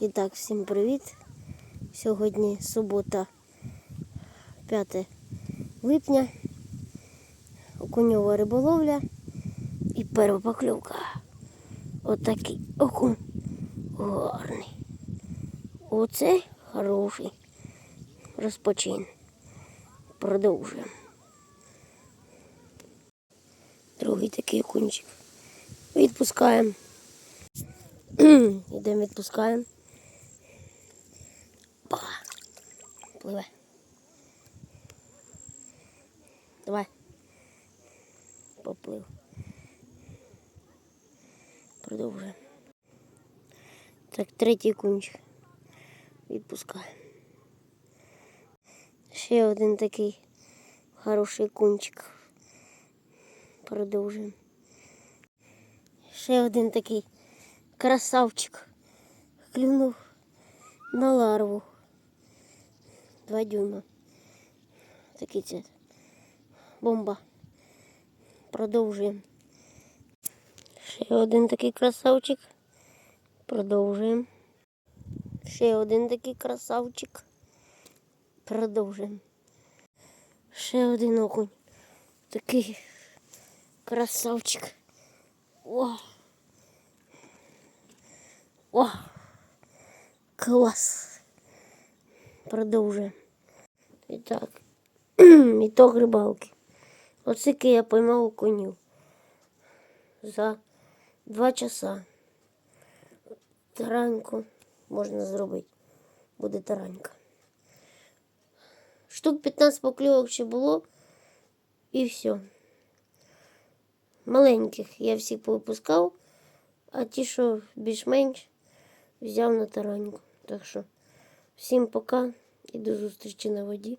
І так, всім привіт. Сьогодні субота, 5 липня. Окуньова риболовля і перша покльовка. Отакий окунь гарний. Оце хороший. Розпочин. Продовжуємо. Другий такий окунчик. Відпускаємо. Йдемо відпускаємо. Пливе. Давай. Поплив. Продовжуємо. Так, третій кунчик. Відпускаємо. Ще один такий хороший кунчик. Продовжуємо. Ще один такий красавчик. Клюнув на ларву. Два дюйма. Такий це. Бомба. Продовжуємо. Ще один такий красавчик. Продовжуємо. Ще один такий красавчик. Продовжуємо. Ще один окунь. Такий красавчик. О! О! Клас! Продовжуємо. І так. Ітог рибалки. Оцики я поймав окунів. За два часа. Тараньку можна зробити. Буде таранька. Штук 15 покльовок ще було. І все. Маленьких я всіх повипускав, а ті, що більш-менш, взяв на тараньку. Так що всім пока і до зустрічі на воді.